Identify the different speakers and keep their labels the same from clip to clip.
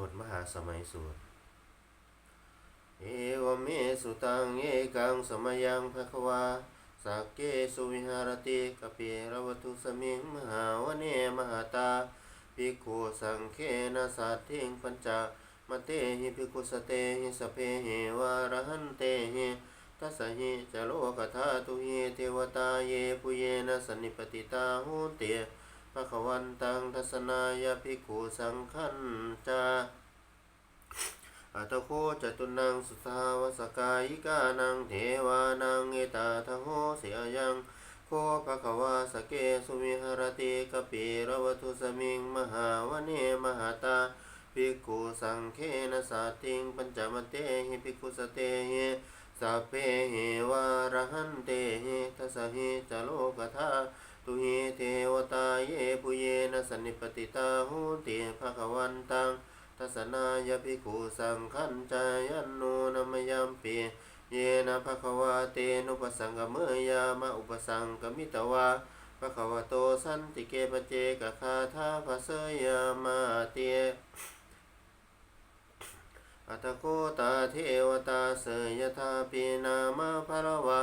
Speaker 1: วดมหาสมัยสวดเอวเมสุตังเอกังสมยังภควาสักเกสุวิหารติกเปรวตุสมิงมหาวเนมหาตาภิกขุสังเคนะสัตถิงปัญจมเตหิภิกขุสเตหิสพเพหิวารหันเตหิทัสสหิจโลกธาตุหิเทวตาเยปุเยนะสนนิปติตาหุเต ภควันตังทัศนายภิกขุสังขันจาอัตโคจตุนังสุทาวสกายิกานังเทวานังเอตาทโหเสียยังโคภะควาสเกสุวิหารติกปิรวทุสมิงมหาวเนมหาตาภิกขุสังเคนะสาติงปัญจมเตหิภิกขุสเตหิสัพเพหิวารหันเตหิทัสหิจโลกธา ตุหิเทวตาเยปุเยนะสนนิปติตาหุติภะคะวันตังทัศนายภิกขุสังขันจายันโนนมยัมปีเยนะภะคะวะเตนุปสังกเมยามะอุปสังกมิตวาภะคะวะโตสันติเกปเจกะคาทาภะเสยามาเตอัตโกตาเทวตาเสยธาปีนามาภารวะ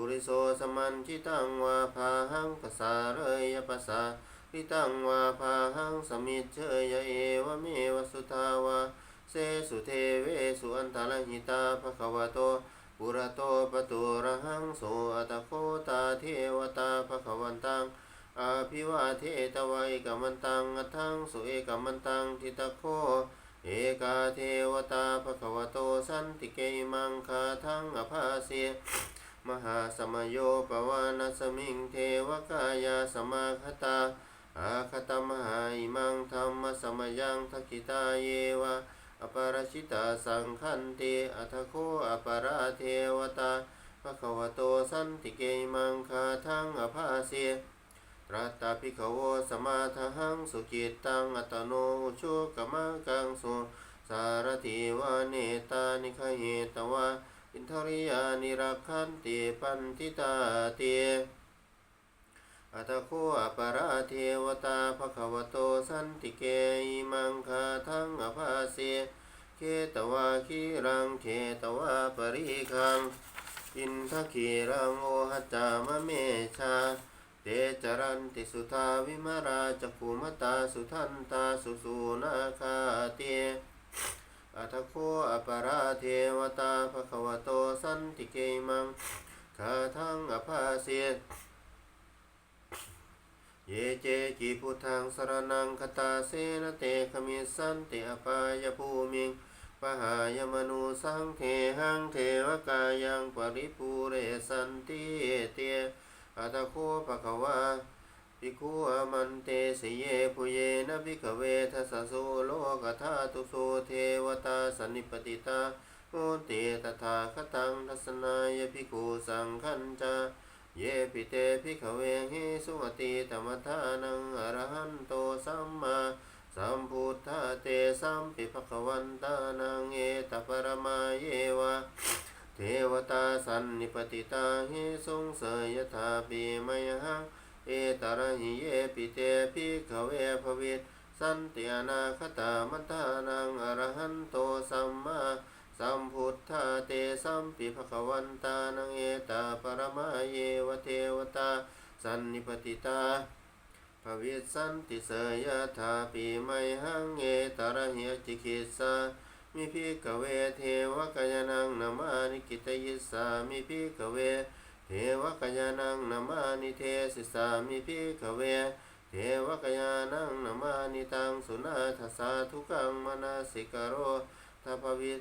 Speaker 1: ปุริโสสมันจิตังวาภาหังภาษาเรยภาษาปิตังวาภาหังสมิเชยเอวเมวสุทาวาเสสุเทเวสุอันตรหิตาภควโตปุระโตปตุระหังโสอัตโคตาเทวตาภควันตังอาภิวาเทตวัยกัมมันตังอัทังสุเอกัมมันตังทิตโคเอกาเทวตาภควโตสันติเกมังคาทังอภาเส มหาสมโยปวานสมิงเทวกายาสมาคตาอาคตมหาอิมังธรรมสมยังทักขิตาเยวะอปารชิตาสังขันติอัทโคอปาราเทวตาภะควโตสันติเกมังคาทังอภาเสรัตตาภิขโวสมาทหังสุจิตตังอัตโนชุกมังกังสุสารติวาเนตานิคเหตวะ อินทริยานิรักขันติปันทิตาเตอัตโคอปาราเทวตาภควโตสันติเกอิมังคาทังอภาเสเคตวาคีรังเคตวาปริคังอินทคีรังโอหจามะเมชาเตจรันติสุทาวิมาราจกุมตาสุทันตาสุสูนาคาเต อัตโคอปาราเทวตาภควโตสันติเกมังคาทังอภาเสเยเจจิพุทธังสรนังคตาเสนเตขมิสันติอปายภูมิงปหายมนุสังเทหังเทวกายังปริปูเรสันติเตอัตโคภะคะวา ภิกขุอามันเตสเยปุเยนะภิกขเวทัสสะโสโลกธาตุโสเทวตาสนิปติตาโอเตตถาคตังทัสนายภิกขุสังขันจาเยปิเตภิกขเวหิสุอติธรรมทานังอรหันโตสัมมาสัมพุทธาเตสัมปิภควันตานังเอตปรมาเยวะเทวตาสันนิปติตาหิสงเสยยถาปีมยหัง เอตระหิเยปิเตภิกขเวภวิตสันติอนาคตามัตตานังอรหันโตสัมมาสัมพุทธาเตสัมปิภควันตานังเอตาปรมาเยวะเทวตาสันนิปติตาภวิสันติเสยธาปีไมหังเอตระหิจิคิสามิพิกเวเทวกายนังนามานิกิตยิสามิพิกเว เทวกายนังนามานิเทศิสามิพิกเว เทวกายนังนามานิตังสุนาทสาทุกังมนาสิกโรทัพวิต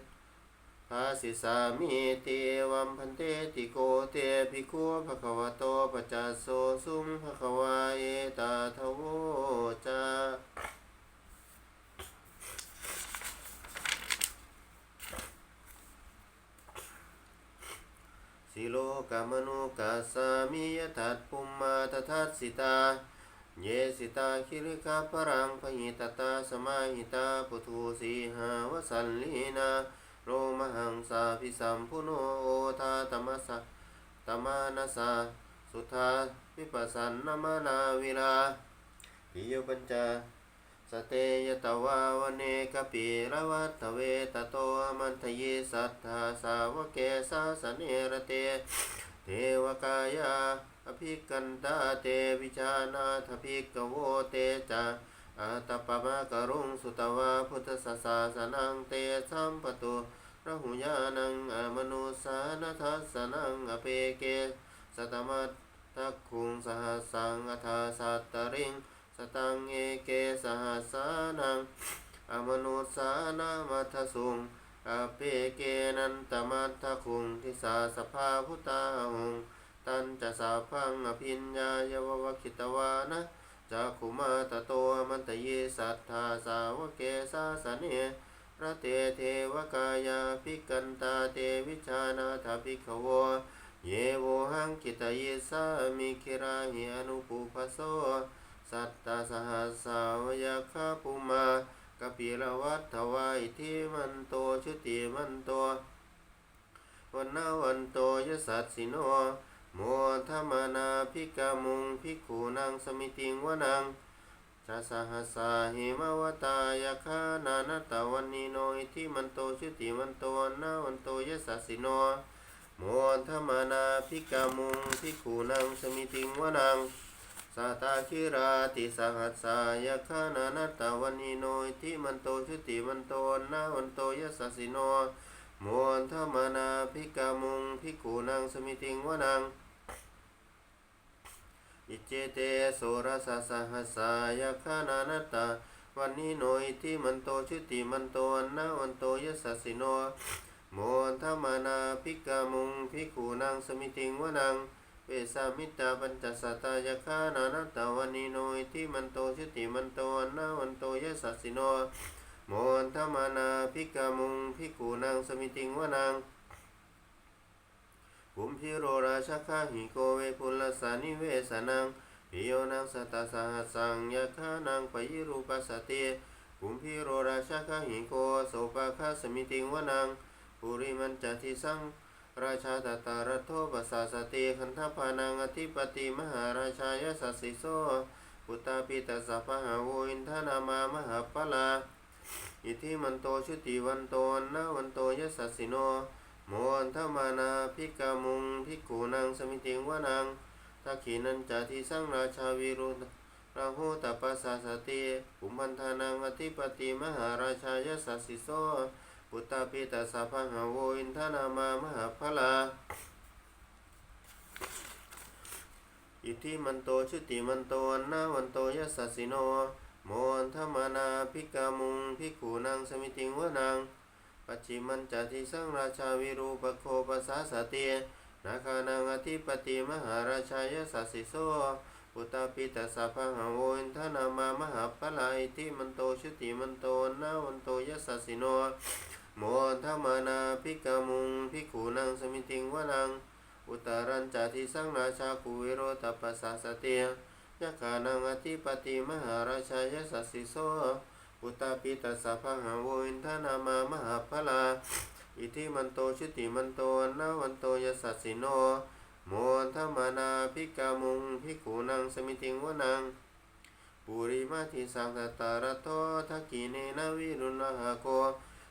Speaker 1: ภาสิสามิเตวัมพันเตติโกเตภิกขุภควโตปจัสโสสุงภควาเอตาทโวจาสิโล กามนุกัสสามิยทัตปุมมาตทัสสิตา เยสิตาคิริกาปรังพหิตตาสมาหิตาปุถุสีหาวสันลีนาโรมหังสาพิสัมพุโนโอทาตมัสสะตมานาสาสุทธาวิปัสสันนมานาวิลาปิโยปัญจา สเตยตวาวเนกปิระวัตเวตโตมันทยิสัทธาสาวเกสาสเนระเตเทวกายาอภิกันตาเตวิชานาทภิกโวเตจาอาตปปมะกรุงสุตวาพุทธสสาสนังเตสัมปตุระหุญานังอมนุสานทัสสนังอเปเกสตมัตทักคุงสหสังอัทาสัตตริง สตังเอเกสหัสานังอมนุสานามัทสุงอเปเกนันตมัตถคุงทิสาสภาพุตาหงตันจะสาพังอภิญญาเยววคิตวานะจักขุมาตโตมันตเยสัทธาสาวกเกสาสเนพระเตเทวกายาภิกันตาเตวิชานาถภิกขวเยโวหังกิตเยสามิคิราหิอนุปุปโส สัตตาสหัสสาวยาคาปุมากปิรวัตถวายทิมันโตชุติมันโตวันนาวันโตยสัสสิโนโมธรรมนาภิกามุงภิกขุนางสมิติงวนังชาสหัสาหิมวตายาคานานตะวันนิโนอิทิมันโตชุติมันโตวันนาวันโตยสัสสิโนโมธรรมนาภิกามุงภิกขุนางสมิติงวนัง สัตตาคิราติสหัสสายคานานัตตวันนิโนอิทิมันโตชุติมันโตนาวันโตยสัสิโนโมนธรรมนาภิกามุงภิกขุนางสมิติงวนังอิเจเตโสรสสหัสสายคานานัตตวันนิโนอิทิมันโตชุติมันโตนาวันโตยสัสิโนโมนธรรมนาภิกามุงภิกขุนางสมิติงวนัง เวสามิตาปัญจสัตตายคานานตตวันนิโนอิทิมันโตชุติมันโตนาวันโตยสัสสิโนโมนธรรมนาภิกามุงภิกขุนางสมิติงวนังกุมพิโรราชคาหิโกเวปุลสานิเวสนังปิโยนังสตตาสหัสังยาคานังปยิรูปัสสติกุมพิโรราชคาหิโกโสปะคาสมิติงวนังปุริมันจติสัง ราชาตตารโทปัสสาสติคันธพานังอธิปติมหาราชายสัสสิโสปุตตาปิตาสัพหาโวอินทนามามหาปลาอิทิมันโตชุติวันโตนาวันโตยสัสสิโนโมอันธมานาภิกามุงภิกขุนางสมิติงวานังทักขีนันจาทิสังราชาวิรุณราหูตปัสสาสติปุมพันธานังอธิปติมหาราชายสัสสิโส ปุตตาปิตาสัพพหาโวอินทนามามหาพลาอิทิมันโตชุติมันโตอันนาวันโตยสัสสิโนโมอันธมานาภิกามุงภิกขุนางสมิติงวนังปัจฉิมันจติสังราชาวิรูปโคปัสสาสตินาคานังอธิปติมหาราชายสัสสิโสปุตตาปิตาสัพพะโวอินทนามามหาปลาอิทิมันโตชุติมันโตอันนาวันโตยสัสสิโน โมอันธมานาภิกามุงภิกขุนางสมิติงวนัง อุตารัญจาทิสังราชาภูวิโรตปัสสาสติยยะขานังอธิปติมหาราชายสัสสิโสอุตตาปิตสัพพะหโวินทนามามหาพลา อิทิมันโตชุติมันโตนาวันโตยสัสสิโนโมอันธมานาภิกามุงภิกขุนางสมิติงวนังปุริมาทิสังตตารโททักกิเนนวิรุณหโก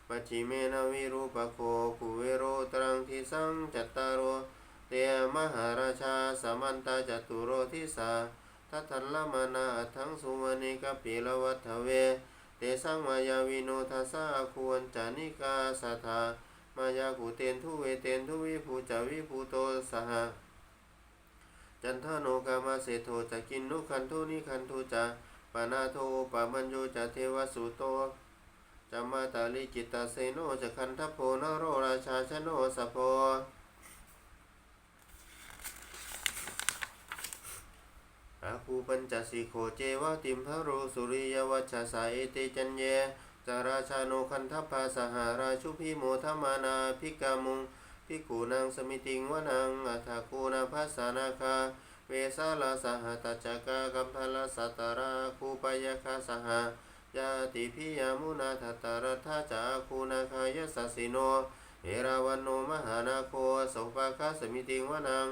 Speaker 1: ปัจฉิเมนวิรูปโคกุเวโรตรังทิสังจัตตารโรเตมหาราชาสมันตาจตุโรทิสาทัตถัลลมานาทังสุวรรณิกปิลวัฏเว เตสังมายาวิโนทัสสะควรจานิกาสัทธามายากุเตนทุเวเตนทุวิภูจาวิภูโตสหจันทโนกามาเสโทจะกินนุคันทุนิคันทุจะปานาโทปามัญโยจะเทวสุโต จะมาตาลิจิตาเสโนจะคันทัพโพนโรราชาชโนสะโพอาคูปัญจสิโขเจวะติมพะโรสุริยวัชชาสาเอเตจันเยจาราชาโนคันทัพพาสหาราชุพิโมทมานาภิกามุงภิกขุนางสมิติงวนังอัฏฐคูนาภัสสานาคา เวสาลาสหตัจจกากัมพลสัตตาราคูปยคาสห ยาติพิยามุนาทัตตารทาจาคูนาคายสัสสิโน เอราวันโนมหานาโคสุปาคาสมิติงวนัง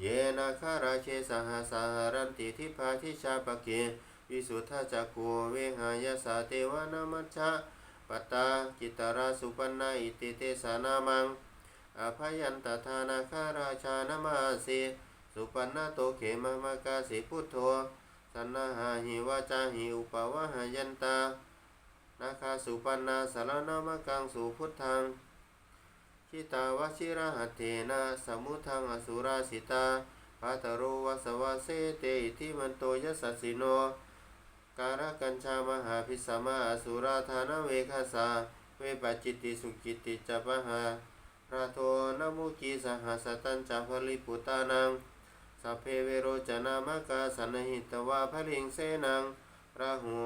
Speaker 1: เยนาคาราเชสหสารันติทิพาทิชาปเกวิสุทธาจักขุเวหายสาเทวานามัชฌะปตาจิตตราสุปันนาอิติเตสานามังอภยันตทานาคาราชานามาสีสุปันนาโตเขมมากาสิพุทโธ สนาหาหิวาจาหิอุปวะหายันตา นาคาสุปันนาสารนามกังสุพุทธังชิตาวชิระหัตเถนะสมุทังอสุราสิตาปัตโรวสวาเสเตอิทิมันโตยัสสสิโน การกัญชามหาพิสมาอสุราธานเวคาสา เวปัจจิติสุกิติจัปหาราโทนมุกีสหสตัญจัพลิปุตานัง สัพเพเวโรจนามกาสันหิตวาพลิงเสนังราหู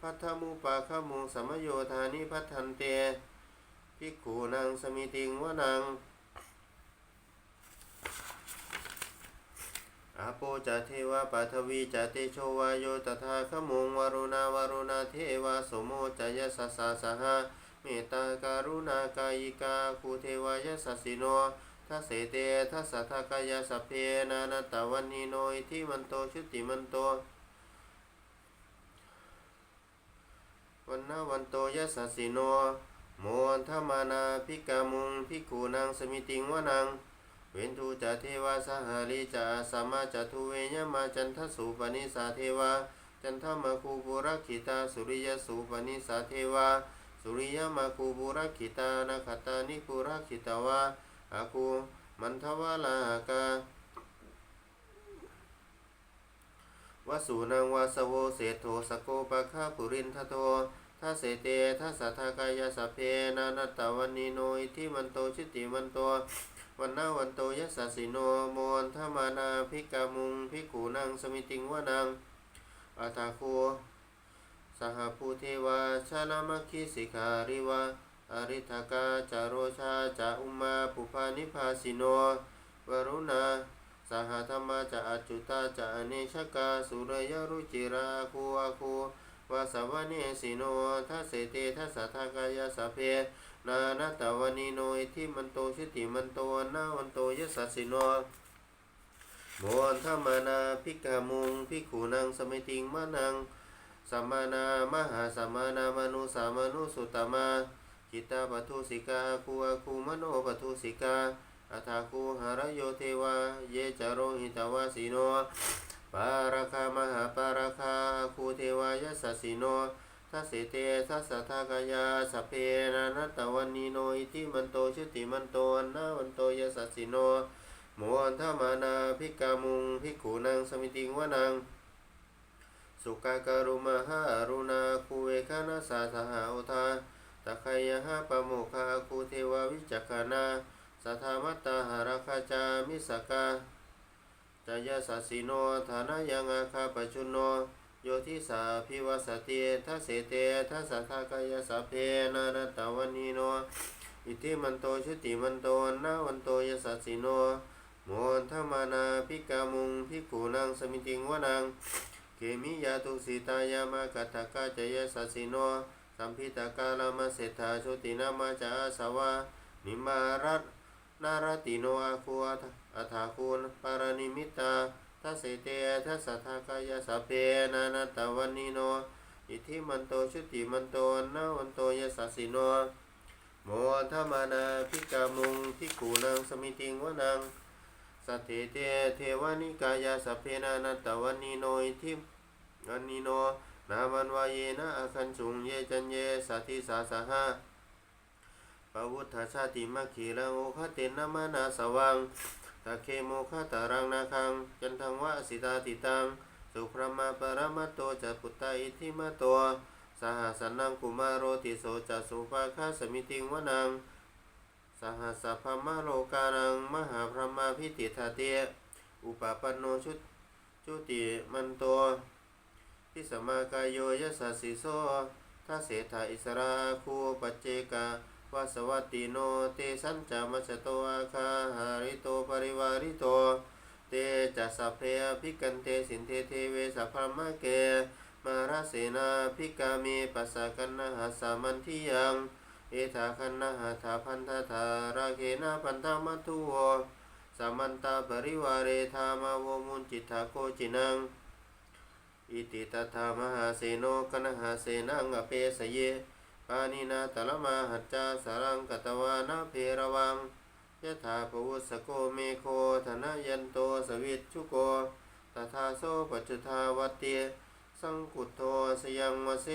Speaker 1: พัทธมุปาคมุสมโยธานิพัทันเตภิกขุนังสมิติงวนังอาโปจะเทวาปัทวีจะเตโชวายโยตถาคมุงวรุณาวรุณาเทวาสมโมจยสสสาสหเมตตาการุณากายิกาคูเทวายสสสิโน ทัสเสเตทัสสะทากายาสพเพนานาตวันนิโนอิทิมันโตชุติมันโตวันนาวันโตยัสสสิโนโมนธมานาภิกามุงภิกขุนางสมิติงวนังเวนทูจะเทวาสหาริจะสัมมาจะทุเวยมาจันทสุปนิสาเทวาจันทมาคูบุรักขิตาสุริยสุปนิสาเทวาสุริยมาคูบุรักขิตานาคตานิปุรักขิตาวา อาคูมันทวาลาหากาวสุนังวาสโวเศธโทสโกปะคาปุรินทโททัสเสเตทัสสะทากายาสพเพนานัตตวันนิโนอิทิมันโตชิติมันโตวันนาวันโตยัสสะสิโนโมนทมานาภิกามุงภิกขุนังสมิติงวนังอัตาโคสหภูเทวาชานามคคิสิการิวา อริทกาจาโรชาจาอุมาปุพานิพาสิโนวรุณาสหธรรมาจะอจุตาจะอเนชกาสุรยรุจิราคูอาคูวาสวเนสิโนทัสเสเตทัสสะทากายาสเพนานาตาวนีโนอิทิมันโตชิติมันโตนาวันโตยสสสิโนโมนธรรมนาภิกามุงภิกขุนังสมิติงมานังสัมมานามหาสัมมานามนุสามนุสุตตมา จิตตาปทุสิกาคูอาคูมโนปทุสิกาอัฏฐาคูหารโยเทวาเยจาโรหิตวาสิโนปาราคามหาปาราคาคูเทวายสสสิโนทัสเสเตทัสสะทากายาสเพนานัตวันนีโนอิทิมันโตชุติมันโตอันนาวันโตยสัสสิโนโมอันธมานาภิกามุงภิกขุนังสมิติงวนังสุกาการุมหารุณาคูเวคานาสาสหาอุทา ตะไคยหาปะโมคาคูเทวาวิจักขนาสัทธามัตตาหาราคาจามิสกาจายาสัสิโนฐานายังอาคาปจุนโนโยทิสาพิวัสติทัสเสเตทัสทากายสัพเพนานาตวันีโนอิทิมันโตชุติมันโตนาวันโตยสัสสิโนโมนธมานาภิกามุงภิกขุนังสมิติงวนังเกมิยาตุสีตายามากัตถกาจายสัสสิโน สัมพิตากาลามาเศรษฐาโชตินามาจาสวานิมารัตนารติโนอาคูอัฏฐาคูนปารณิมิตาทัสเสเตทัสสะทากายสเพนานาตวันนิโน อิทิมันโตชุติมันโตนาวันโตยสัสิโนโมธมานาภิกามุงภิกขุนังสมิติงวนังสัตเถเตเทวานิกายาสเพนานัตตวันนิโนอิทิวันนิโน นามันวายเยนะอคันสุงเยจันเยสัทธิสาสหะปวุฒชาติมัคคีระโอคเตนะมานาสวังตะเคโมคตารังนาคังจันทังวะสิตาติตังสุพรหมาปรมัตโตจะปุตตาอิทิมาโตสหสนังกุมารโรติโสจะสุภาคาสมิติงวนัง สหสัพพมะโลกานังมหาพรหมาพิติทาเตอุปปันโนชุจุติมันโต พิสมากายโยยสัสสิโสทัเสถาอิสราคูปัจเจกาวาสวัตติโนเตสัญจามัชโตอาคาหาริโตปริวาริโต เตจัสเพอภิกันเตสินเทเทเวสัพพมะเก มาราเสนาภิกามีปัสสะกันนหาสามันทิยังเอธาคันนหาถาพันธธาราเคนะพันธมัทุโวสามันตาปริวาเรธามาวมุนจิตถาโกจินัง อิติตถามหาเสโนกนหาเสนังอเปสเยปานินาตละมาหัจจาสารังกตวานาเพระวังยะถาปวุสโกเมโคธนายันโตสวิชชุโกตถาโสปัจจุทาวัตเตสังกุตโตสยังวเส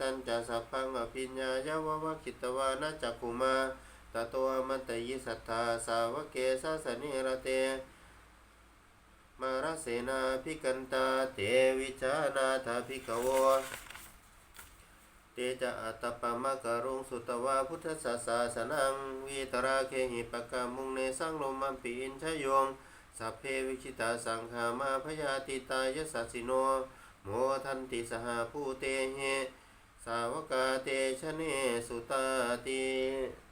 Speaker 1: ตันจะสัพพังอภิญญายาววะคิตวานาจักขุมาตโตมันตยิสัทธาสาวกเกสาสนิระเต มารเสนาภิกันตาเตวิจานาถาภิกขโวเตจะอัตปะมะกะรุงสุตวาพุทธศาสาสนังวิตราเคหิปะกะมุงเนสังลมัมปิอินชยงสัพเพวิชิตาสังขามาพยาติตายสัสสิโนโมทันติสหภูเตเหสาวกาเตชะเนสุตาติ